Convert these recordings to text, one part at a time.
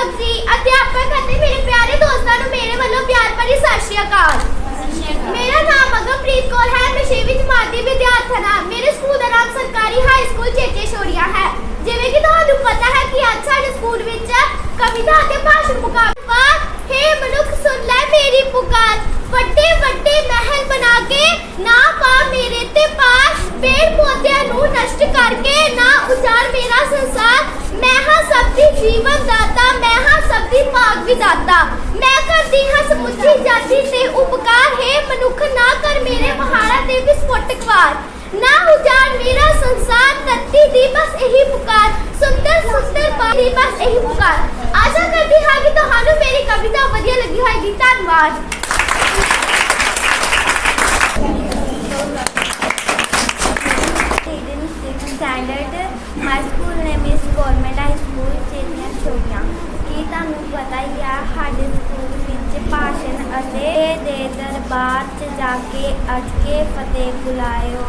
ਅਧਿਆਪਕ ਜੀ ਅਧਿਆਪਕ ਅਤੇ ਮੇਰੇ ਪਿਆਰੇ ਦੋਸਤਾਂ ਨੂੰ ਮੇਰੇ ਵੱਲੋਂ ਪਿਆਰ ਭਰੀ ਸਤਿ ਸ਼੍ਰੀ ਅਕਾਲ। ਮੇਰਾ ਨਾਮ ਅਗਮਪ੍ਰੀਤ ਕੌਰ ਹੈ, ਮੈਂ ਛੇਵੀਂ ਜਮਾਤ ਦੀ ਵਿਦਿਆਰਥਣ ਹਾਂ। ਮੇਰੇ ਸਕੂਲ ਦਾ ਨਾਮ ਸਰਕਾਰੀ ਹਾਈ ਸਕੂਲ ਚੇਚੇ ਸ਼ੋਰੀਆ ਹੈ। ਜਿਵੇਂ ਕਿ ਤੁਹਾਨੂੰ ਪਤਾ ਹੈ ਕਿ ਅੱਜ ਸਾਡੇ ਸਕੂਲ ਵਿੱਚ ਕਵਿਤਾ ਅਤੇ ਭਾਸ਼ਣ ਮੁਕਾਬਲਾ ਹੈ ਮਨੁੱਖ, ਸੁਣ ਲੈ ਮੇਰੀ ਪੁਕਾਰ। ਵੱਡੇ ਵੱਡੇ ਮਹਿਲ ਬਣਾ ਕੇ ਨਾ ਪਾ ਮੇਰੇ ਤੇ ਪਾਰ। ਪੇੜ ਪੌਦਿਆਂ ਨੂੰ ਨਸ਼ਟ ਕਰਕੇ ਨਾ ਉਜਾੜ ਮੇਰਾ ਸੰਸਾਰ। ਮੈਂ ਹਾਂ ਸਭ ਦੀ ਜੀਵਨ ਦਾਤਾ ਮੈਂ ਹਾਂ ਸਭ ਦੀ ਭਾਗ ਵਿਦਾਤਾ ਮੈਂ ਕਰਦੀ ਹਾਂ ਸਮੁੱਚੀ ਜਾਤੀ ਤੇ ਉਪਕਾਰ। ਹੈ ਮਨੁੱਖ ਨਾ ਕਰ ਮੇਰੇ ਪਹਾੜਾਂ ਤੇ ਵਿਸਫੋਟਕ ਵਾਰ। ਨਾ ਉਜਾੜ ਮੇਰਾ ਸੰਸਾਰ। ਧਰਤੀ ਦੀ ਬਸ ਇਹੀ ਪੁਕਾਰ। ਸੁੰਦਰ ਸੁੰਦਰ ਪਾਣੀ ਬਸ ਇਹੀ ਪੁਕਾਰ। ਆਸ਼ਾ ਕਰਦੀ ਹਾਂ ਕਿ ਤੁਹਾਨੂੰ ਮੇਰੀ ਕਵਿਤਾ ਵਧੀਆ ਲੱਗੀ ਹੋਵੇਗੀ ਧੰਨਵਾਦ। in sixth standard. My school name is Government High School, ਚੇਨੀਆਂ ਛੋਟੀਆਂ ਕੀ ਤੁਹਾਨੂੰ ਪਤਾ ਹੀ ਆ, ਸਾਡੇ ਸਕੂਲ ਵਿੱਚ ਭਾਸ਼ਣ ਅਤੇ ਦੇ ਦਰਬਾਰ 'ਚ ਜਾ ਕੇ ਅਟ ਫਤਿਹ ਬੁਲਾਇਓ।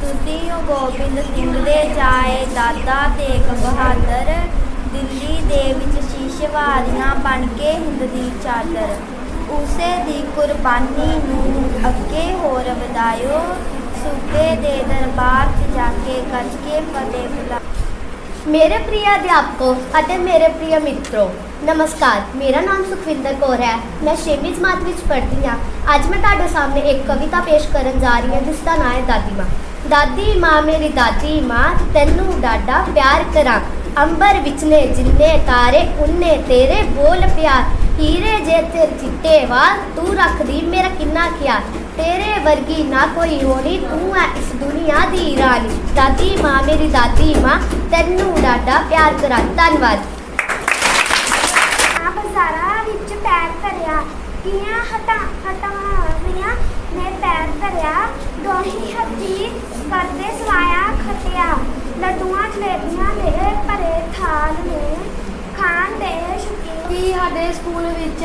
ਤੁਸੀਂ ਹੋ ਗੋਬਿੰਦ ਸਿੰਘ ਦੇ ਜਾਏ ਦਾਦਾ ਤੇਗ ਬਹਾਦਰ ਦਿੱਲੀ ਦੇ ਵਿੱਚ ਸ਼ੀਸ਼ਵਾਰੀਆਂ ਬਣ ਕੇ ਹਿੰਦ ਦੀ ਚਾਦਰ। ਉਸੇ ਦੀ ਕੁਰਬਾਨੀ ਨੂੰ ਅੱਗੇ ਹੋਰ ਵਧਾਇਓ। ਸੂਬੇ ਦੇ ਦਰਬਾਰ 'ਚ ਜਾ ਕੇ ਗੱਜ ਕੇ ਫਤਿਹ ਬੁਲਾ ਮੇਰੇ ਪ੍ਰਿਯ ਅਧਿਆਪਕੋ ਅਤੇ ਮੇਰੇ ਪ੍ਰਿਯ ਮਿੱਤਰੋ। ਨਮਸਕਾਰ, ਮੇਰਾ ਨਾਮ ਸੁਖਵਿੰਦਰ ਕੌਰ ਹੈ। ਮੈਂ ਛੇਵੀਂ ਜਮਾਤ ਵਿੱਚ ਪੜ੍ਹਦੀ ਹਾਂ। ਅੱਜ ਮੈਂ ਤੁਹਾਡੇ ਸਾਹਮਣੇ ਇੱਕ ਕਵਿਤਾ ਪੇਸ਼ ਕਰਨ ਜਾ ਰਹੀ ਹਾਂ, ਜਿਸ ਦਾ ਨਾਮ ਹੈ ਦਾਦੀ ਮਾਂ। ਦਾਦੀ ਮਾਂ ਮੇਰੀ ਦਾਦੀ ਮਾਂ, ਤੈਨੂੰ ਡਾਡਾ ਪਿਆਰ ਕਰਾਂ। ਅੰਬਰ ਵਿੱਚ ਨੇ ਜਿੰਨੇ ਤਾਰੇ, ਉਨੇ ਤੇਰੇ ਬੋਲ ਪਿਆਰ। ਹੀਰੇ ਜੇ ਤੇ ਚਿੱਟੇ ਵਾਲ, ਤੂੰ ਰੱਖਦੀ ਮੇਰਾ ਕਿੰਨਾ ਖਿਆਲ। ਤੇਰੇ ਵਰਗੀ ਨਾ ਕੋਈ ਹੋਣੀ ਤੂੰ ਹੈ ਇਸ ਦੁਨੀਆ ਦੀ ਰਾਣੀ। ਦਾਦੀ ਮਾਂ ਮੇਰੀ ਦਾਦੀ ਮਾਂ ਤੈਨੂੰ ਡਾਡਾ ਪਿਆਰ ਕਰਾਂ। ਧੰਨਵਾਦ। ਆ ਬਜ਼ਾਰਾਂ ਵਿੱਚ ਪੈਰ ਧਰਿਆ ਕੀਆਂ ਹਟਾ ਹਟਾਵੀਆਂ ਨੇ ਪੈਰ ਧਰਿਆ ਦੋਹੀ ਹੱਥੀ ਕਰਦੇ ਸਵਾਇਆ ਖਟਿਆ। ਲੱਡੂਆਂ ਜਲੇਬੀਆਂ ਦੇ ਭਰੇ ਥਾਲ ਨੂੰ ਖਾਣ ਦੇ ਸ਼ੌਕੀਨ। ਕਿ ਸਾਡੇ ਸਕੂਲ ਵਿੱਚ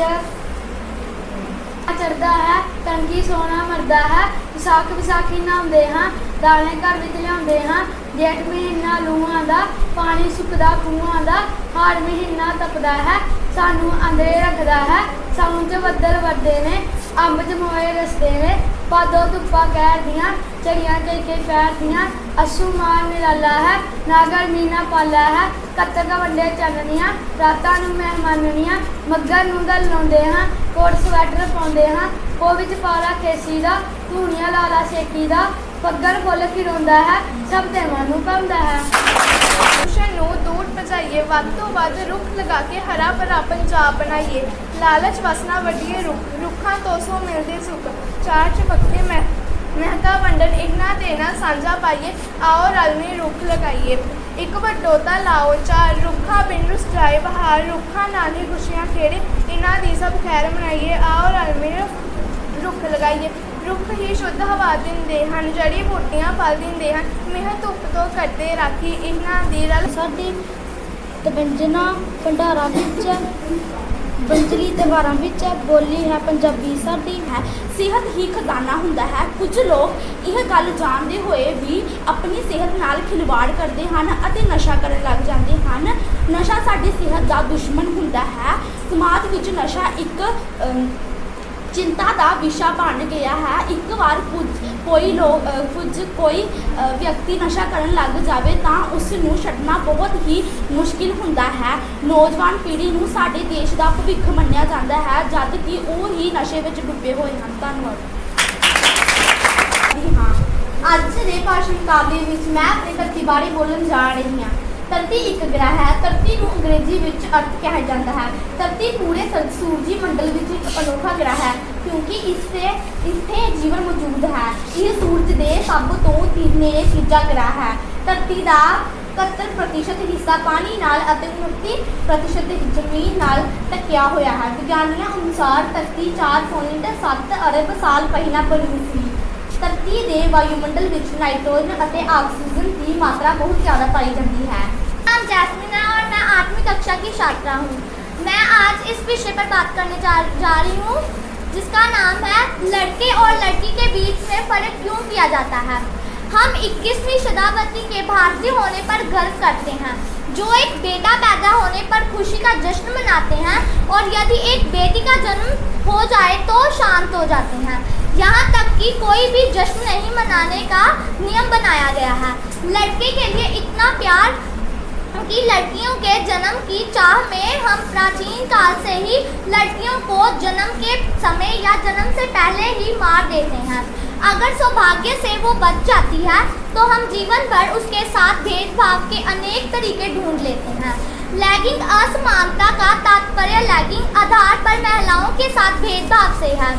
ਚੜਦਾ ਹੈ ਟੰਗੀ ਸੋਨਾ ਮਰਦਾ ਹੈ, ਵਿਸਾਖ ਵਿਸਾਖੀ ਨਹਾਉਂਦੇ ਹਾਂ, ਦਾਣੇ ਘਰ ਵਿੱਚ ਲਿਆਉਂਦੇ ਹਾਂ, ਜੇਠ ਮਹੀਨਾ ਲੂਆਂ ਦਾ, ਪਾਣੀ ਸੁੱਕਦਾ ਖੂਹਾਂ ਦਾ, ਹਾੜ ਮਹੀਨਾ ਤਪਦਾ ਹੈ, ਸਾਨੂੰ ਅੰਦਰੇ ਰੱਖਦਾ ਹੈ ਸਾਉਂ ਚ ਬੱਦਲ ਵਰਦੇ ਨੇ, ਅੰਬ ਚ ਮੋਏ ਰਸਦੇ ਨੇ, ਪਾਦੋ ਧੁੱਪਾ ਕਹਿਰ ਦੀਆਂ, ਚੜੀਆਂ ਕੇ ਕੇ ਪੈਰ ਦੀਆਂ ਅਸੂ ਨਿਰਾਲਾ ਹੈ ਨਾ ਗਰਮੀ ਪਾਲਾ ਹੈ ਕੱਤਕ ਵੱਡੇ ਚਾਨਣੀਆਂ ਰਾਤਾਂ ਨੂੰ ਮਹਿਮਾਨਣੀਆਂ ਮੱਗਰ ਨੂੰ ਗਲ ਲਾਉਂਦੇ ਹਾਂ, ਕੋਟ ਸਵੈਟਰ ਪਾਉਂਦੇ ਹਾਂ ਉਹ ਵਿੱਚ ਪਾਲਾ ਕੇਸੀ ਦਾ, ਧੂਣੀਆਂ ਲਾਲਾ ਸੇਕੀ ਦਾ, ਪੱਗਰ ਫੁੱਲ ਖਿੜਾਉਂਦਾ ਹੈ, ਸਭ ਦੇ ਮਨ ਨੂੰ ਪਾਉਂਦਾ ਹੈ। ਪ੍ਰਦੂਸ਼ਣ ਨੂੰ ਦੂਰ ਭਜਾਈਏ, ਵੱਧ ਤੋਂ ਵੱਧ ਰੁੱਖ ਲਗਾ ਕੇ ਹਰਾ ਭਰਾ ਪੰਜਾਬ ਬਣਾਈਏ। ਲਾਲਚ ਵਸਣਾ ਵੱਡੀਏ ਰੁੱਖ, ਰੁੱਖਾਂ ਤੋਂ ਸੋ ਮਿਲਦੇ ਸੁੱਖ, ਚਾਰ ਚਪੱਕੇ ਮੈਂ ਮਹਿਤਾ ਵੰਡਨ ਇਹਨਾਂ ਦੇ ਸਾਂਝਾ ਪਾਈਏ, ਆਓ ਰਲਵੇਂ ਰੁੱਖ ਲਗਾਈਏ। ਇੱਕ ਵੱਡੋਤਾ ਲਾਓ ਚਾਰ, ਰੁੱਖਾਂ ਬਿਨ ਰੁਸਰਾਏ ਬਹਾਰ, ਰੁੱਖਾਂ ਨਾਲ ਹੀ ਖੁਸ਼ੀਆਂ ਖੇੜੇ, ਇਹਨਾਂ ਦੀ ਸਭ ਖੈਰ ਮਨਾਈਏ, ਆਓ ਰਲਵੇਂ ਰੁੱਖ ਲਗਾਈਏ। ਰੁੱਖ ਹੀ ਸ਼ੁੱਧ ਹਵਾ ਦਿੰਦੇ ਹਨ ਜੜੀ ਬੂਟੀਆਂ ਫਲ ਦਿੰਦੇ ਹਨ, ਮਿਹ ਧੁੱਪ ਤੋਂ ਕਰਦੇ ਰਾਖੀ, ਇਹਨਾਂ ਦੀ ਰਲ ਸਾਡੀ ਤਵੰਜਨਾ, ਭੰਡਾਰਾਂ ਵਿੱਚ ਬੰਜਲੀ ਤਿਉਹਾਰਾਂ ਵਿੱਚ ਬੋਲੀ ਹੈ, ਪੰਜਾਬੀ ਸਾਡੀ ਹੈ। ਸਿਹਤ ਹੀ ਖਜ਼ਾਨਾ ਹੁੰਦਾ ਹੈ। ਕੁਝ ਲੋਕ ਇਹ ਗੱਲ ਜਾਣਦੇ ਹੋਏ ਵੀ ਆਪਣੀ ਸਿਹਤ ਨਾਲ ਖਿਲਵਾੜ ਕਰਦੇ ਹਨ ਅਤੇ ਨਸ਼ਾ ਕਰਨ ਲੱਗ ਜਾਂਦੇ ਹਨ। ਨਸ਼ਾ ਸਾਡੀ ਸਿਹਤ ਦਾ ਦੁਸ਼ਮਣ ਹੁੰਦਾ ਹੈ। ਸਮਾਜ ਵਿੱਚ ਨਸ਼ਾ ਇੱਕ ਚਿੰਤਾ ਦਾ ਵਿਸ਼ਾ ਬਣ ਗਿਆ ਹੈ। ਇੱਕ ਵਾਰ ਕੁਝ ਕੋਈ ਲੋਕ ਕੁਝ ਕੋਈ ਵਿਅਕਤੀ ਨਸ਼ਾ ਕਰਨ ਲੱਗ ਜਾਵੇ ਤਾਂ ਉਸ ਨੂੰ ਛੱਡਣਾ ਬਹੁਤ ਹੀ ਮੁਸ਼ਕਿਲ ਹੁੰਦਾ ਹੈ। ਨੌਜਵਾਨ ਪੀੜ੍ਹੀ ਨੂੰ ਸਾਡੇ ਦੇਸ਼ ਦਾ ਭਵਿੱਖ ਮੰਨਿਆ ਜਾਂਦਾ ਹੈ, ਜਦ ਕਿ ਉਹ ਹੀ ਨਸ਼ੇ ਵਿੱਚ ਡੁੱਬੇ ਹੋਏ ਹਨ। ਧੰਨਵਾਦ। ਹਾਂ, ਅੱਜ ਦੇ ਭਾਸ਼ਣ ਮੁਕਾਬਲੇ ਵਿੱਚ ਮੈਂ ਆਪਣੀ ਧਰਤੀ ਬਾਰੇ ਬੋਲਣ ਜਾ ਰਹੀ ਹਾਂ। ਧਰਤੀ ਇੱਕ ਗ੍ਰਹਿ ਹੈ। ਧਰਤੀ ਨੂੰ ਅੰਗਰੇਜ਼ੀ ਵਿੱਚ ਅਰਥ ਕਿਹਾ ਜਾਂਦਾ ਹੈ। ਧਰਤੀ ਪੂਰੇ ਸੂਰਜੀ ਮੰਡਲ ਵਿੱਚ ਇੱਕ ਅਨੋਖਾ ਗ੍ਰਹਿ ਹੈ। ਕਿਉਂਕਿ ਇਸ ਤੇ ਇੱਥੇ ਜੀਵਨ ਮੌਜੂਦ ਹੈ। ਇਹ ਸੂਰਜ ਦੇ ਸਭ ਤੋਂ ਨੇੜੇ ਤੀਜਾ ਗ੍ਰਹਿ ਹੈ। ਧਰਤੀ ਦਾ 71% ਹਿੱਸਾ ਪਾਣੀ ਨਾਲ ਅਤੇ 29% ਜ਼ਮੀਨ ਨਾਲ ਢੱਕਿਆ ਹੋਇਆ ਹੈ। ਵਿਗਿਆਨੀਆਂ ਅਨੁਸਾਰ ਧਰਤੀ 4.7 ਅਰਬ ਸਾਲ ਪਹਿਲਾਂ ਬਣੀ ਸੀ। ਧਰਤੀ ਦੇ ਵਾਯੂਮੰਡਲ ਵਿੱਚ ਨਾਈਟ੍ਰੋਜਨ ਅਤੇ ਆਕਸੀਜਨ ਦੀ ਮਾਤਰਾ ਬਹੁਤ ਜ਼ਿਆਦਾ ਪਾਈ ਜਾਂਦੀ ਹੈ। ਨਾਮ ਜੈਸਮੀਨ है और मैं आठवीं कक्षा की छात्रा हूँ मैं आज इस विषय पर बात करने जा, जा रही हूँ जिसका नाम है, लड़के और लड़की के बीच में फ़र्क क्यों किया जाता है? हम 21वीं शताब्दी के भारतीय होने पर गर्व करते हैं। जो एक बेटा पैदा होने पर खुशी का जश्न मनाते हैं और यदि एक बेटी का जन्म हो जाए तो शांत हो जाते हैं। यहाँ तक कि कोई भी जश्न नहीं मनाने का नियम बनाया गया है। लड़के के लिए इतना प्यार कि लड़कियों के जन्म की चाह में हम प्राचीन काल से ही लड़कियों को जन्म के समय या जन्म से पहले ही मार देते हैं। अगर सौभाग्य से वो बच जाती है तो हम जीवन भर उसके साथ भेदभाव के अनेक तरीके ढूंढ लेते हैं। लैगिंग असमानता का तात्पर्य लैगिंग आधार पर महिलाओं के साथ भेदभाव से है।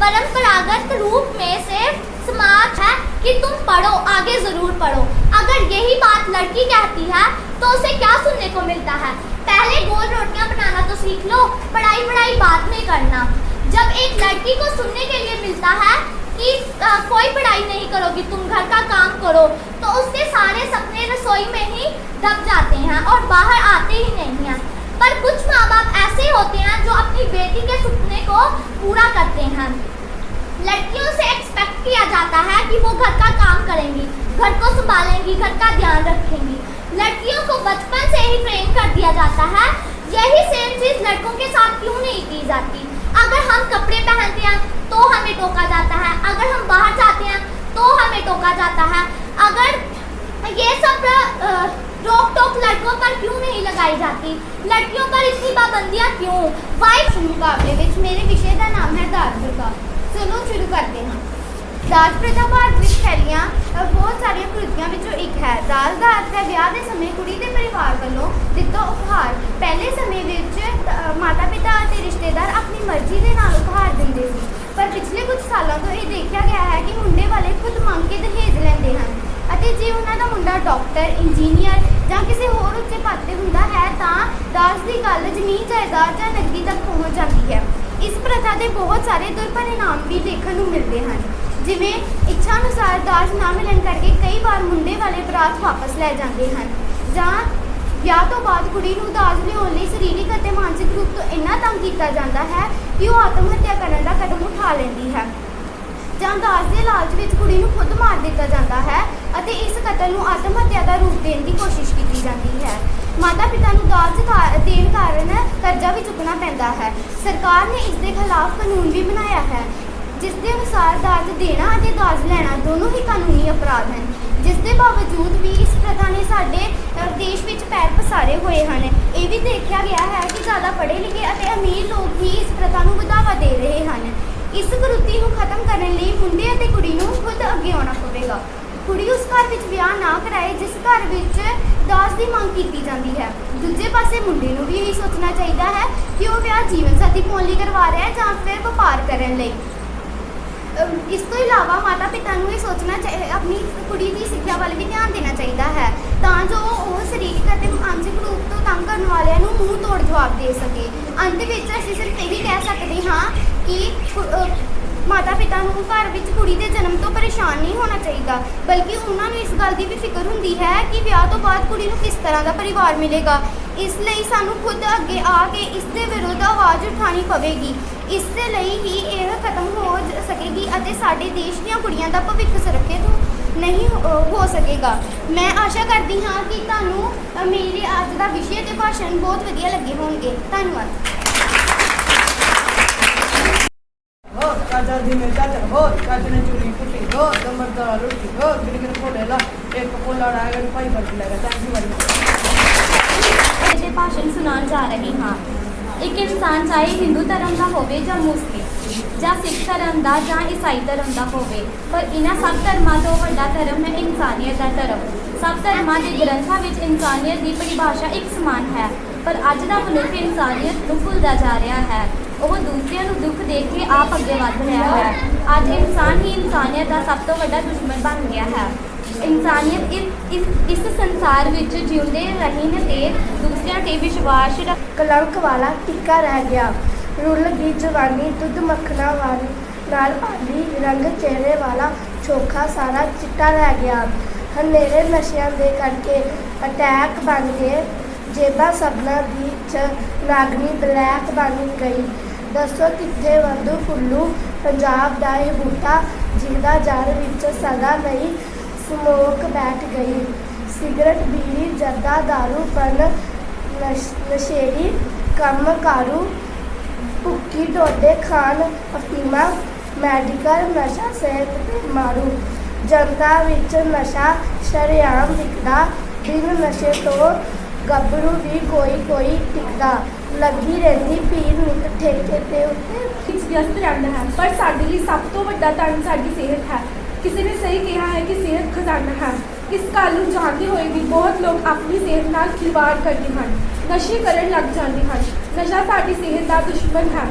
परंपरागत रूप में से समाज है कि तुम पढ़ो, आगे ज़रूर पढ़ो। अगर यही बात लड़की कहती है तो उसे क्या सुनने को मिलता है? पहले गोल रोटियाँ बनाना तो सीख लो पढ़ाई पढ़ाई बाद में करना। जब एक लड़की को सुनने के लिए मिलता है कि अ, कोई पढ़ाई नहीं करोगी तुम घर का काम करो तो उसके सारे सपने रसोई में ही दब जाते हैं और बाहर आते ही नहीं हैं। पर कुछ माँ बाप ऐसे होते हैं जो अपनी बेटी के सपने को पूरा करते हैं। लड़कियों से एक्सपेक्ट किया जाता है कि वो घर का काम करेंगी घर को संभालेंगी घर का ध्यान रखेंगी। लड़कियों को बचपन से ही ट्रेन कर दिया जाता है लड़कों पर क्यों नहीं लगाई जाती लड़कियों पर इतनी पाबंदियां क्यों वाइफ मुकाबले ਵਿੱਚ ਮੇਰੇ ਵਿਸ਼ੇ ਦਾ ਨਾਮ ਹੈ ਦਾਜ ਪ੍ਰਥਾ ਚਲੋ ਸ਼ੁਰੂ ਕਰਦੇ ਹਾਂ ਦਾਜ ਪ੍ਰਥਾ ਭਾਰਤ ਵਿੱਚ ਫੈਲੀਆਂ ਅ, ਬਹੁਤ ਸਾਰੀਆਂ ਕੁਰੀਤੀਆਂ ਵਿੱਚੋਂ ਇੱਕ ਹੈ ਦਾਜ ਦਾ ਅਰਥ ਹੈ ਵਿਆਹ ਦੇ ਸਮੇਂ ਕੁੜੀ ਦੇ ਪਰਿਵਾਰ ਵੱਲੋਂ ਦਿੱਤਾ ਉਪਹਾਰ ਪਹਿਲੇ ਸਮੇਂ ਵਿੱਚ ਮਾਤਾ ਪਿਤਾ ਅਤੇ ਰਿਸ਼ਤੇਦਾਰ ਆਪਣੀ ਮਰਜ਼ੀ ਦੇ ਨਾਲ ਉਪਹਾਰ ਦਿੰਦੇ ਸੀ ਪਰ ਪਿਛਲੇ ਕੁਝ ਸਾਲਾਂ ਤੋਂ ਇਹ ਦੇਖਿਆ ਗਿਆ ਹੈ ਕਿ ਮੁੰਡੇ ਵਾਲੇ ਖੁਦ ਮੰਗ ਕੇ ਦਹੇਜ ਲੈਂਦੇ ਹਨ ਅਤੇ ਜੇ ਉਹਨਾਂ ਦਾ ਮੁੰਡਾ ਡਾਕਟਰ ਇੰਜੀਨੀਅਰ ਜਾਂ ਕਿਸੇ ਹੋਰ ਉੱਚੇ ਪਦ ਤੇ ਹੁੰਦਾ ਹੈ ਤਾਂ ਦਾਜ ਦੀ ਗੱਲ ਜ਼ਮੀਨ ਜਾਇਦਾਦ ਜਾਂ ਨਕਦੀ ਤੱਕ ਪਹੁੰਚ ਜਾਂਦੀ ਹੈ। ਇਸ ਪ੍ਰਥਾ ਦੇ ਬਹੁਤ ਸਾਰੇ ਦੁਰਪਰਿਣਾਮ ਵੀ ਦੇਖਣ ਨੂੰ ਮਿਲਦੇ ਹਨ। ਜਿਵੇਂ ਇੱਛਾ ਅਨੁਸਾਰ ਦਾਜ ਨਾ ਮਿਲਣ ਕਰਕੇ ਕਈ ਵਾਰ ਮੁੰਡੇ ਵਾਲੇ ਬਰਾਤ ਵਾਪਸ ਲੈ ਜਾਂਦੇ ਹਨ। ਜਾਂ ਵਿਆਹ ਤੋਂ ਬਾਅਦ ਕੁੜੀ ਨੂੰ ਦਾਜ ਲਿਆਉਣ ਲਈ ਸਰੀਰਕ ਅਤੇ ਮਾਨਸਿਕ ਰੂਪ ਤੋਂ ਇੰਨਾ ਤੰਗ ਕੀਤਾ ਜਾਂਦਾ ਹੈ ਕਿ ਉਹ ਆਤਮ ਹੱਤਿਆ ਕਰਨ ਦਾ ਕਦਮ ਉਠਾ ਲੈਂਦੀ ਹੈ। ਜਾਂ ਦਾਜ ਦੇ ਲਾਲਚ ਵਿੱਚ ਕੁੜੀ ਨੂੰ ਖੁਦ ਮਾਰ ਦਿੱਤਾ ਜਾਂਦਾ ਹੈ ਅਤੇ ਇਸ ਕਤਲ ਨੂੰ ਆਤਮ ਹੱਤਿਆ ਦਾ ਰੂਪ ਦੇਣ ਦੀ ਕੋਸ਼ਿਸ਼ ਕੀਤੀ ਜਾਂਦੀ ਹੈ। ਮਾਤਾ ਪਿਤਾ ਨੂੰ ਦਾਜ ਕਾ- ਦੇਣ ਕਾਰਨ ਕਰਜ਼ਾ ਵੀ ਚੁੱਕਣਾ ਪੈਂਦਾ ਹੈ। ਸਰਕਾਰ ਨੇ ਇਸ ਦੇ ਖਿਲਾਫ ਕਾਨੂੰਨ ਵੀ ਬਣਾਇਆ ਹੈ, ਜਿਸ ਦੇ ਅਨੁਸਾਰ ਦਾਜ ਦੇਣਾ ਅਤੇ ਦਾਜ ਲੈਣਾ ਦੋਨੋਂ ਹੀ ਕਾਨੂੰਨੀ ਅਪਰਾਧ ਹਨ। ਜਿਸ ਦੇ ਬਾਵਜੂਦ ਵੀ ਇਸ ਪ੍ਰਥਾ ਨੇ ਸਾਡੇ ਦੇਸ਼ ਵਿੱਚ ਪੈਰ ਪਸਾਰੇ ਹੋਏ ਹਨ। ਇਹ ਵੀ ਦੇਖਿਆ ਗਿਆ ਹੈ ਕਿ ਜ਼ਿਆਦਾ ਪੜ੍ਹੇ ਲਿਖੇ ਅਤੇ ਅਮੀਰ ਲੋਕ ਹੀ ਇਸ ਪ੍ਰਥਾ ਨੂੰ ਵਧਾਵਾ ਦੇ ਰਹੇ ਹਨ। ਇਸ ਕੁਰੀਤੀ ਨੂੰ ਖਤਮ ਕਰਨ ਲਈ ਮੁੰਡੇ ਅਤੇ ਕੁੜੀ ਨੂੰ ਖੁਦ ਅੱਗੇ ਆਉਣਾ ਪਵੇਗਾ। ਕੁੜੀ ਉਸ ਘਰ ਵਿੱਚ ਵਿਆਹ ਨਾ ਕਰਾਏ, ਜਿਸ ਘਰ ਵਿੱਚ ਦਾਜ ਦੀ ਮੰਗ ਕੀਤੀ ਜਾਂਦੀ ਹੈ। ਦੂਜੇ ਪਾਸੇ ਮੁੰਡੇ ਨੂੰ ਵੀ ਇਹੀ ਸੋਚਣਾ ਚਾਹੀਦਾ ਹੈ ਕਿ ਉਹ ਵਿਆਹ ਜੀਵਨ ਸਾਥੀ ਪਾਉਣ ਲਈ ਕਰਵਾ ਰਿਹਾ ਹੈ ਜਾਂ ਫਿਰ ਵਪਾਰ ਕਰਨ ਲਈ। ਇਸ ਤੋਂ ਇਲਾਵਾ ਮਾਤਾ ਪਿਤਾ ਨੂੰ ਇਹ ਸੋਚਣਾ ਚਾਹੀ ਆਪਣੀ ਕੁੜੀ ਦੀ ਸਿੱਖਿਆ ਵੱਲ ਵੀ ਧਿਆਨ ਦੇਣਾ ਚਾਹੀਦਾ ਹੈ, ਤਾਂ ਜੋ ਉਹ ਸਰੀਰਕ ਅਤੇ ਮਾਨਸਿਕ ਰੂਪ ਤੋਂ ਤੰਗ ਕਰਨ ਵਾਲਿਆਂ ਨੂੰ ਮੂੰਹ ਤੋੜ ਜਵਾਬ ਦੇ ਸਕੇ। ਅੰਤ ਵਿੱਚ ਅਸੀਂ ਸਿਰਫ ਇਹ ਵੀ ਕਹਿ ਸਕਦੇ ਹਾਂ ਕਿ ਮਾਤਾ ਪਿਤਾ ਨੂੰ ਘਰ ਵਿੱਚ ਕੁੜੀ ਦੇ ਜਨਮ ਤੋਂ ਪਰੇਸ਼ਾਨ ਨਹੀਂ ਹੋਣਾ ਚਾਹੀਦਾ, ਬਲਕਿ ਉਹਨਾਂ ਨੂੰ ਇਸ ਗੱਲ ਦੀ ਵੀ ਫਿਕਰ ਹੁੰਦੀ ਹੈ ਕਿ ਵਿਆਹ ਤੋਂ ਬਾਅਦ ਕੁੜੀ ਨੂੰ ਕਿਸ ਤਰ੍ਹਾਂ ਦਾ ਪਰਿਵਾਰ ਮਿਲੇਗਾ। ਇਸ ਲਈ ਸਾਨੂੰ ਖੁਦ ਅੱਗੇ ਆ ਕੇ ਇਸ ਦੇ ਵਿਰੁੱਧ ਆਵਾਜ਼ ਉਠਾਉਣੀ ਪਵੇਗੀ। ਇਸ ਦੇ ਲਈ ਹੀ ਇਹ ਖਤਮ ਹੋ ਸਕੇਗੀ ਅਤੇ ਸਾਡੇ ਦੇਸ਼ ਦੀਆਂ ਕੁੜੀਆਂ ਦਾ ਭਵਿੱਖ ਸੁਰੱਖਿਅਤ ਨਹੀਂ ਹੋ ਸਕੇਗਾ। ਮੈਂ ਆਸ਼ਾ ਕਰਦੀ ਹਾਂ ਕਿ ਤੁਹਾਨੂੰ ਮੇਰੇ ਅੱਜ ਦਾ ਵਿਸ਼ੇ ਤੇ ਭਾਸ਼ਣ ਬਹੁਤ ਵਧੀਆ ਲੱਗੇ ਹੋਣਗੇ। ਧੰਨਵਾਦ। ਹੋ ਚਾਚਾ ਦੀ ਮੇ ਚਾਚਾ ਹੋ ਚਾਚਾ ਨੇ ਚੂੜੀ ਕੁੱਟੀ ਹੋ ਦਮਰਦਾਰ ਰੋਟੀ ਹੋ ਗਿਰਗਿਰ ਕੋਲੇ ਲਾ, ਇੱਕ ਕੋਲਾ ਰਾਗਣ ਭਾਈ ਵਰਤ ਲਗਾ ਭਾਸ਼ਣ ਸੁਣਾਉਣ ਜਾ ਰਹੀ ਹਾਂ, ਇੱਕ ਇਨਸਾਨ ਚਾਹੇ ਹਿੰਦੂ ਧਰਮ ਦਾ ਹੋਵੇ ਜਾਂ ਮੁਸਲਿਮ, ਜਾਂ ਸਿੱਖ ਧਰਮ ਦਾ ਜਾਂ ਈਸਾਈ ਧਰਮ ਦਾ ਹੋਵੇ, ਪਰ ਇਹਨਾਂ ਸਭ ਧਰਮਾਂ ਤੋਂ ਵੱਡਾ ਧਰਮ ਹੈ ਇਨਸਾਨੀਅਤ ਦਾ ਧਰਮ। ਸਭ ਧਰਮਾਂ ਦੇ ਗ੍ਰੰਥਾਂ ਵਿੱਚ ਇਨਸਾਨੀਅਤ ਦੀ ਪਰਿਭਾਸ਼ਾ ਇੱਕ ਸਮਾਨ ਹੈ, ਪਰ ਅੱਜ ਦਾ ਮਨੁੱਖ ਇਨਸਾਨੀਅਤ ਨੂੰ ਭੁੱਲਦਾ ਜਾ ਰਿਹਾ ਹੈ। ਉਹ ਦੂਸਰਿਆਂ ਨੂੰ ਦੁੱਖ ਦੇ ਕੇ ਆਪ ਅੱਗੇ ਵਧ ਰਿਹਾ ਹੈ। ਅੱਜ ਇਨਸਾਨ ਹੀ ਇਨਸਾਨੀਅਤ ਦਾ ਸਭ ਤੋਂ ਵੱਡਾ ਦੁਸ਼ਮਣ ਬਣ ਗਿਆ ਹੈ। ਇਨਸਾਨੀਅਤ ਇਸ ਇਸ ਇਸ ਸੰਸਾਰ ਵਿੱਚ ਜਿਉਂਦੇ ਰਹਿਣ ਤੇ ਦੂਸਰਿਆਂ ਤੇ ਵਿਸ਼ਵਾਸ ਰੱਖ ਕਲੰਕ ਵਾਲਾ ਟਿੱਕਾ ਰਹਿ ਗਿਆ। ਰੁੱਲ ਗਈ ਜਵਾਨੀ ਦੁੱਧ ਮੱਖਣਾ ਵਾਲੀ, ਨਾਲ ਆਲੀ ਰੰਗ ਚਿਹਰੇ ਵਾਲਾ ਚੋਖਾ ਸਾਰਾ ਚਿੱਟਾ ਰਹਿ ਗਿਆ। ਹਨੇਰੇ ਨਸ਼ਿਆਂ ਦੇ ਕਰਕੇ ਅਟੈਕ ਬਣ ਗਏ। ਜੇਬਾਂ ਸਭਨਾਂ ਦੀ ਚ ਨਾਗਨੀ ਬਲੈਕ ਬਣ ਗਈ। ਦੱਸੋ ਕਿੱਥੇ ਵੰਦੂ ਫੁੱਲੂ ਪੰਜਾਬ ਦਾ ਇਹ ਬੂਟਾ ਜਿਹਦਾ ਜੜ ਵਿੱਚ ਸਦਾ ਨਹੀਂ ਸਮੋਕ ਬੈਠ ਗਈ। ਸਿਗਰਟ, ਬੀੜੀ ਜੱਦਾ ਦਾਰੂ ਪਨ ਨਸ਼- ਨਸ਼ੇੜੀ, ਕੰਮ ਕਾਰੂ ਭੁੱਕੀ ਡੋਡੇ ਖਾਣ, ਅਫੀਮਾ, ਮੈਡੀਕਲ, ਨਸ਼ਾ, ਸਿਹਤ ਤੇ ਮਾਰੂ। ਜਨਤਾ ਵਿੱਚ ਨਸ਼ਾ ਸ਼ਰੇਆਮ ਵਿਕਦਾ, ਬਿਨ ਨਸ਼ੇ ਤੋਂ ਗੱਭਰੂ ਵੀ ਕੋਈ ਕੋਈ ਟਿਕਦਾ। ਲੱਗੀ ਰਹਿੰਦੀ ਭੀੜ ਨਿਤ ਠੇਕੇ ਤੇ ਉੱਤੇ। ਵਿੱਚ ਵਿਅਸਤ ਰਹਿੰਦਾ ਹੈ, ਪਰ ਸਾਡੇ ਲਈ ਸਭ ਤੋਂ ਵੱਡਾ ਧਨ ਸਾਡੀ ਸਿਹਤ ਹੈ। ਕਿਸੇ ਨੇ ਸਹੀ ਕਿਹਾ ਹੈ ਕਿ ਸਿਹਤ ਖਜ਼ਾਨਾ ਹੈ। ਇਸ ਗੱਲ ਨੂੰ ਜਾਣਦੇ ਹੋਏ ਵੀ ਬਹੁਤ ਲੋਕ ਆਪਣੀ ਸਿਹਤ ਨਾਲ ਖਿਲਵਾੜ ਕਰਦੇ ਹਨ, ਨਸ਼ੇ ਕਰਨ ਲੱਗ ਜਾਂਦੇ ਹਨ। ਨਸ਼ਾ ਸਾਡੀ ਸਿਹਤ ਦਾ ਦੁਸ਼ਮਣ ਹੈ।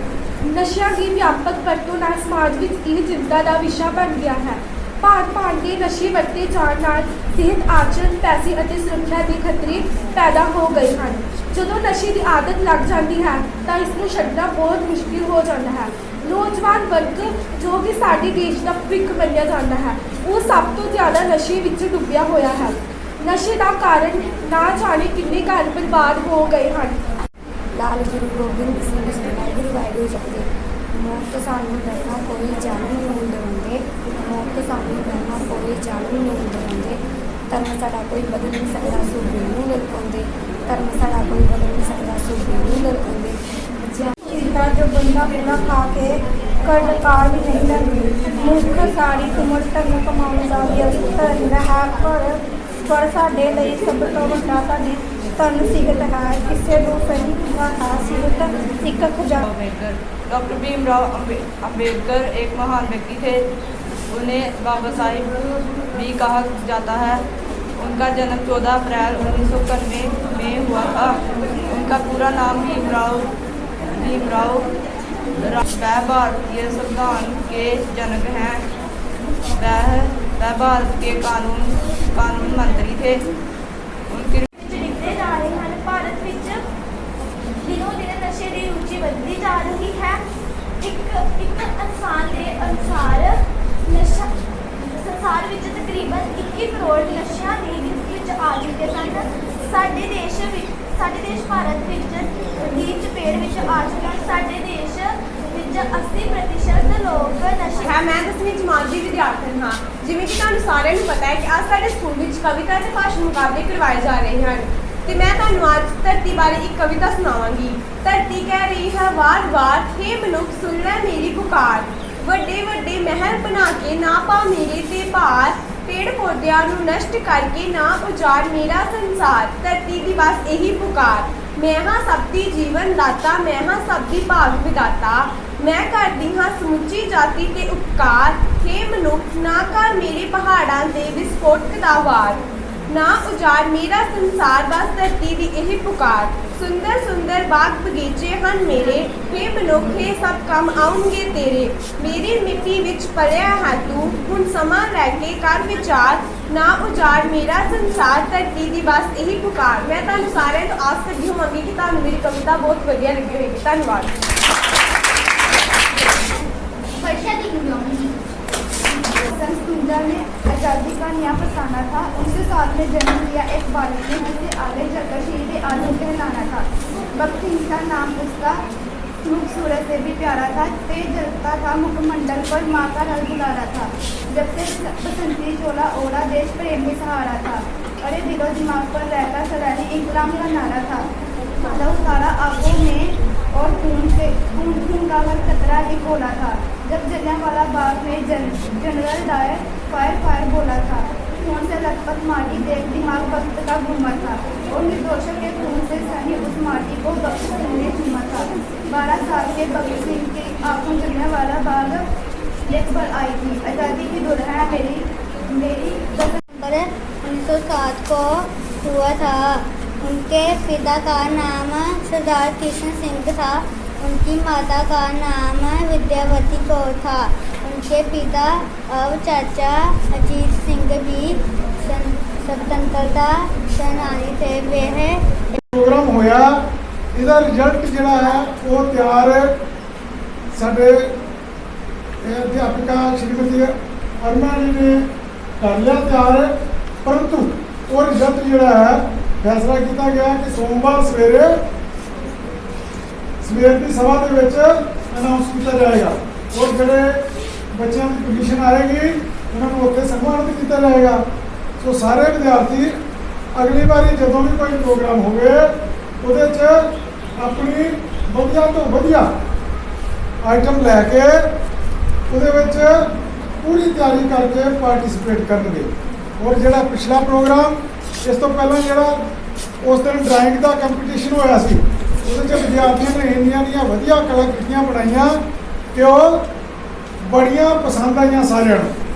ਨਸ਼ਿਆਂ ਦੀ ਵਿਆਪਕ ਵਰਤੋਂ ਨਾਲ ਸਮਾਜ ਵਿੱਚ ਇਹ ਚਿੰਤਾ ਦਾ ਵਿਸ਼ਾ ਬਣ ਗਿਆ ਹੈ। ਭਾਂਤ ਭਾਂਤ ਦੇ ਨਸ਼ੇ ਵਰਤੇ ਜਾਣ ਨਾਲ ਸਿਹਤ ਆਚਰਣ ਪੈਸੇ ਅਤੇ ਸੁਰੱਖਿਆ ਦੇ ਖਤਰੇ ਪੈਦਾ ਹੋ ਗਏ ਹਨ। ਜਦੋਂ ਨਸ਼ੇ ਦੀ ਆਦਤ ਲੱਗ ਜਾਂਦੀ ਹੈ, ਤਾਂ ਇਸ ਨੂੰ ਛੱਡਣਾ ਬਹੁਤ ਮੁਸ਼ਕਿਲ ਹੋ ਜਾਂਦਾ ਹੈ। ਨੌਜਵਾਨ ਵਰਗ, ਜੋ ਕਿ ਸਾਡੇ ਦੇਸ਼ ਦਾ ਭਵਿੱਖ ਮੰਨਿਆ ਜਾਂਦਾ ਹੈ, ਉਹ ਸਭ ਤੋਂ ਜ਼ਿਆਦਾ ਨਸ਼ੇ ਵਿੱਚ ਡੁੱਬਿਆ ਹੋਇਆ ਹੈ। ਨਸ਼ੇ ਦਾ ਕਾਰਨ ਨਾ ਜਾਣੇ ਕਿੰਨੇ ਘਰ ਬਰਬਾਦ ਹੋ ਗਏ ਹਨ। ਲਾਲ ਗੁਰੂ ਗੋਬਿੰਦ ਸਿੰਘ ਜੀ ਵਾਹਿਗੁਰੂ ਵਾਹਿਗੁਰੂ ਜਪਦੇ ਮੌਤ ਸਾਨੂੰ ਪਹਿਲਾਂ ਕੋਈ ਜਾਣਨ ਨਹੀਂ ਦਵੰਦੇ ਮੌਤ ਸਾਨੂੰ ਪਹਿਲਾਂ ਕੋਈ ਜਾਣਨ ਨੂੰ ਦਵੰਦੇ ਧਰਮ ਸਾਡਾ ਕੋਈ ਬਦਲ ਨਹੀਂ ਸਕਦਾ ਸੂਬੇ ਨੂੰ ਲਲਕਾਉਂਦੇ ਧਰਮ ਸਾਡਾ ਕੋਈ ਬਦਲ ਨਹੀਂ ਸਕਦਾ ਸੂਬੇ ਨੂੰ ਲਲਕਾਉਂਦੇ ਚਿੰਤਾ ਜੋ ਬੰਦਾ ਪੂਰਾ ਖਾ ਕੇ ਕਰ ਕਾਰ ਵੀ ਨਹੀਂ ਲੈਂਦੀ। ਮੁੱਖ ਸਾਰੀ ਉਮਰ ਧਨ ਕਮਾਉਣ ਦਾ ਵਿਅਸਤ ਰਹਿੰਦਾ ਹੈ, ਪਰ ਪਰ ਸਾਡੇ ਲਈ ਸਭ ਤੋਂ ਵੱਡਾ ਸਾਡੀ ਧਨ ਸਿਹਤ ਹੈ ਕਿਸੇ ਨੂੰ ਸਹੀ ਹੈ ਸਿਹਤ ਇੱਕ ਖਜ਼ਾਨਾ अम्बेडकर डॉक्टर भीमराव अम्बे- अम्बेडकर एक महान व्यक्ति थे उन्हें बाबा साहिब भी कहा जाता है उनका जन्म 14 अप्रैल उन्नीस में हुआ था उनका पूरा नाम भीमराव भीमराव रा- वह भारतीय संविधान के जनक हैं वह वह भारत के कानून कानून मंत्री थे ਨਸ਼ੇ ਜਾ ਰਹੀ ਹੈ। ਇੱਕ ਇੱਕ ਇਨਸਾਨ ਦੇ ਅਨੁਸਾਰ ਨਸ਼ਾ, ਸੰਸਾਰ ਵਿੱਚ ਤਕਰੀਬਨ 21 ਕਰੋੜ ਨਸ਼ਿਆਂ ਦੀ ਗਿਣਤੀ ਵਿੱਚ ਆ ਚੁੱਕੇ ਸਨ। ਸਾਡੇ ਦੇਸ਼ ਵਿੱਚ, ਸਾਡੇ ਦੇਸ਼ ਭਾਰਤ ਵਿੱਚ ਦੀ ਚਪੇੜ ਵਿੱਚ ਆ ਚੁੱਕੇ ਹਨ। ਸਾਡੇ ਦੇਸ਼ ਵਿੱਚ 80% ਲੋਕ ਨਸ਼ੇ ਹੈ, ਮੈਂ ਦਸਵੀਂ ਜਮਾਤ ਦੀ ਵਿਦਿਆਰਥਣ ਹਾਂ। ਜਿਵੇਂ ਕਿ ਤੁਹਾਨੂੰ ਸਾਰਿਆਂ ਨੂੰ ਪਤਾ ਹੈ ਕਿ ਅੱਜ ਸਾਡੇ ਸਕੂਲ ਵਿੱਚ ਕਵਿਤਾ ਤੇ ਭਾਸ਼ਣ ਮੁਕਾਬਲੇ ਕਰਵਾਏ ਜਾ ਰਹੇ ਹਨ। ਤੇ ਮੈਂ ਤੁਹਾਨੂੰ ਅੱਜ ਧਰਤੀ ਬਾਰੇ ਇੱਕ ਕਵਿਤਾ ਸੁਣਾਵਾਂਗੀ। ਧਰਤੀ ਕਹਿ ਰਹੀ ਹੈ ਵਾਰ-ਵਾਰ ਹੇ ਮਨੁੱਖ, ਸੁਣ ਲੈ ਮੇਰੀ ਪੁਕਾਰ। ਵੱਡੇ ਵੱਡੇ ਮਹਿਲ ਬਣਾ ਕੇ ਨਾ ਪਾ ਮੇਰੇ ਤੇ ਭਾਰ। ਪੇੜ ਪੌਦਿਆਂ ਨੂੰ ਨਸ਼ਟ ਕਰਕੇ ਨਾ ਉਜਾੜ ਮੇਰਾ ਸੰਸਾਰ। ਧਰਤੀ ਦੀ ਬਸ ਇਹੀ ਪੁਕਾਰ। ਮੈਂ ਹਾਂ ਸਭ ਦੀ ਜੀਵਨ ਦਾਤਾ, ਮੈਂ ਹਾਂ ਸਭ ਦੀ ਭਾਗ ਵਿਦਾਤਾ। ਮੈਂ ਕਰਦੀ ਹਾਂ ਸਮੁੱਚੀ ਜਾਤੀ ਤੇ ਉਪਕਾਰ। ਹੇ ਮਨੁੱਖ, ਨਾ ਕਰ ਮੇਰੇ ਪਹਾੜਾਂ ਦੇ ਵਿਸਫੋਟਕ ਦਾ ਵਾਰ। ਨਾ ਉਜਾੜ ਮੇਰਾ ਸੰਸਾਰ ਬਸ ਧਰਤੀ ਦੀ ਇਹ ਪੁਕਾਰ। ਸੁੰਦਰ ਸੁੰਦਰ ਬਾਗ ਬਗੀਚੇ ਹਨ ਮੇਰੇ, ਹੇ ਮਨੁੱਖ, ਸਭ ਕੰਮ ਆਉਣਗੇ ਤੇਰੇ। ਮੇਰੀ ਮਿੱਟੀ ਵਿੱਚ ਪਲਿਆ ਹੈ ਤੂੰ, ਹੁਣ ਸਮਾਂ ਲੈ ਕੇ ਕਰ ਵਿਚਾਰ। ਨਾ ਉਜਾੜ ਮੇਰਾ ਸੰਸਾਰ, ਧਰਤੀ ਦੀ ਬਸ ਇਹੀ ਪੁਕਾਰ। ਮੈਂ ਤੁਹਾਨੂੰ ਸਾਰਿਆਂ ਤੋਂ ਆਸ ਕਰਦੀ ਹੋਵਾਂਗੀ ਕਿ ਤੁਹਾਨੂੰ ਮੇਰੀ ਕਵਿਤਾ ਬਹੁਤ ਵਧੀਆ ਲੱਗੀ ਹੋਵੇਗੀ। ਧੰਨਵਾਦ। सन ने आज़ादी का नया फसाना था। उनके साथ में जन्म लिया एक बालक ने जिसे आगे चलकर शहीद आज़म कहलाना था। भक्त सिंह का नाम उसका मुख सूरत से भी प्यारा था। तेज जलता था मुखमंडल पर माँ का रंग बुलाना था। जब से बसंती चोला ओढ़ा देश प्रेम में सहारा था। अरे दिलो दिमाग पर रहता सदैव इंकलाम का नारा था। लव सारा आँखों में और खून से खून खून का हर कतरा ही बोला था। जब जलियांवाला बाग में जन, जनरल डायर फायर फायर बोला था। खून से लथपथ माटी देख दिमाग, वक्त का घूमा था और निर्दोषों के खून से सनी उस माटी को बख्श सिंह ने चूमा था। बारह साल के बख्श सिंह की आँखों जलियांवाला बाग एक बार आई थी। आज़ादी की दुल्हन मेरी मेरी दस नवंबर 1907 को हुआ था। उनके पिता का नाम सरदार कृष्ण सिंह था। उनकी माता का नाम विद्यावती कौर था। उनके पिता और चाचा अजीत सिंह भी सन- स्वतंत्रता सेनानी थे वह ਪ੍ਰੋਗਰਾਮ ਹੋਇਆ ਇਹਦਾ ਰਿਜ਼ਲਟ ਜਿਹੜਾ ਹੈ ਉਹ ਤਿਆਰ ਸਾਡੇ ਇਹ ਅਧਿਆਪਕਾ ਸ਼੍ਰੀਮਤੀ ਅਰਮਾ ਜੀ ਨੇ ਕਰ ਲਿਆ ਤਿਆਰ ਪਰੰਤੂ ਉਹ ਰਿਜ਼ਲਟ ਜਿਹੜਾ ਹੈ ਫੈਸਲਾ ਕੀਤਾ ਗਿਆ ਕਿ ਸੋਮਵਾਰ ਸਵੇਰੇ ਸਵੇਰ ਦੀ ਸਭਾ ਦੇ ਵਿੱਚ ਅਨਾਉਂਸ ਕੀਤਾ ਜਾਏਗਾ ਔਰ ਜਿਹੜੇ ਬੱਚਿਆਂ ਦੀ ਕੰਡੀਸ਼ਨ ਆਏਗੀ ਉਹਨਾਂ ਨੂੰ ਉੱਥੇ ਸਨਮਾਨਿਤ ਕੀਤਾ ਜਾਏਗਾ ਸੋ ਸਾਰੇ ਵਿਦਿਆਰਥੀ, ਅਗਲੀ ਵਾਰੀ ਜਦੋਂ ਵੀ ਕੋਈ ਪ੍ਰੋਗਰਾਮ ਹੋਵੇ, ਉਹਦੇ 'ਚ ਆਪਣੀ ਵਧੀਆ ਤੋਂ ਵਧੀਆ ਆਈਟਮ ਲੈ ਕੇ ਉਹਦੇ ਵਿੱਚ ਪੂਰੀ ਤਿਆਰੀ ਕਰਕੇ ਪਾਰਟਿਸਿਪੇਟ ਕਰਨਗੇ। ਔਰ ਜਿਹੜਾ ਪਿਛਲਾ ਪ੍ਰੋਗਰਾਮ, ਇਸ ਤੋਂ ਪਹਿਲਾਂ ਜਿਹੜਾ ਉਸ ਦਿਨ ਡਰਾਇੰਗ ਦਾ ਕੰਪੀਟੀਸ਼ਨ ਹੋਇਆ ਸੀ, ਉਹਦੇ 'ਚ ਵਿਦਿਆਰਥੀਆਂ ਨੇ ਇੰਨੀਆਂ ਦੀਆਂ ਵਧੀਆ ਕਲਾਕ੍ਰਿਤੀਆਂ ਬਣਾਈਆਂ ਕਿ ਉਹ ਬੜੀਆਂ ਪਸੰਦ ਆਈਆਂ ਸਾਰਿਆਂ ਨੂੰ।